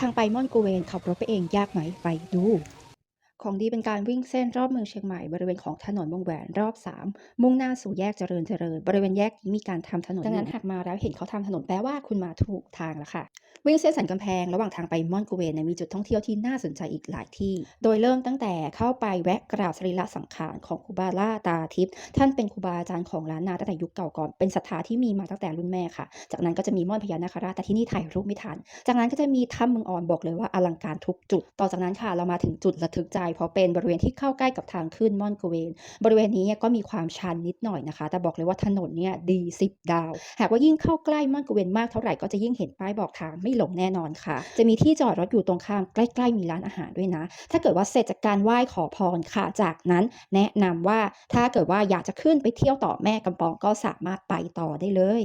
ทางไปม่อนกูเวนขับรถไปเองยากไหมไปดู ของดีเป็นการวิ่งเส้นรอบเมืองเชียงใหม่บริเวณของถนนวงแหวนรอบ 3 มุ่งหน้าสู่แยกเจริญเจริญ บริเวณแยกนี้มีการทำถนนดังนั้นหากมาแล้วเห็นเขาทำถนนแปลว่าคุณมาถูกทางแล้วค่ะ วิ่งเส้นสันกำแพงระหว่างทางไปมอนกูเวนเนี่ยมีจุดท่องเที่ยวที่น่าสนใจอีกหลายที่ โดยเริ่มตั้งแต่เข้าไปแวะกราบสรีระสังขารของครูบาล่าตาทิพย์ท่านเป็นครูบาอาจารย์ของล้านนาตั้งแต่ยุคเก่าก่อนเป็นศรัทธาที่มีมาตั้งแต่รุ่นแม่ค่ะ จากนั้นก็จะมีม่อนพญานาคราชแต่ที่นี่ถ่ายรูปไม่ทัน จากนั้นก็จะมีถ้ำเมืองอ่อนบอกเลยว่าอลังการทุกจุด ต่อจากนั้นค่ะเรามาถึงจุดระทึกใจ เพราะเป็นบริเวณที่เข้าใกล้กับทางขึ้นม่อนกูเวนบริเวณนี้ก็มีความชันนิดหน่อยนะคะ แต่บอกเลยว่าถนนเนี่ยดีสิบดาว หากว่ายิ่งเข้าใกล้ม่อนกูเวนมากเท่าไหร่ก็จะยิ่งเห็นป้ายบอกทางไม่หลงแน่นอนค่ะ จะมีที่จอดรถอยู่ตรงข้ามใกล้ๆมีร้านอาหารด้วยนะ ถ้าเกิดว่าเสร็จจากการไหว้ขอพรค่ะ จากนั้นแนะนำว่าถ้าเกิดว่าอยากจะขึ้นไปเที่ยวต่อแม่กำปองก็สามารถไปต่อได้เลย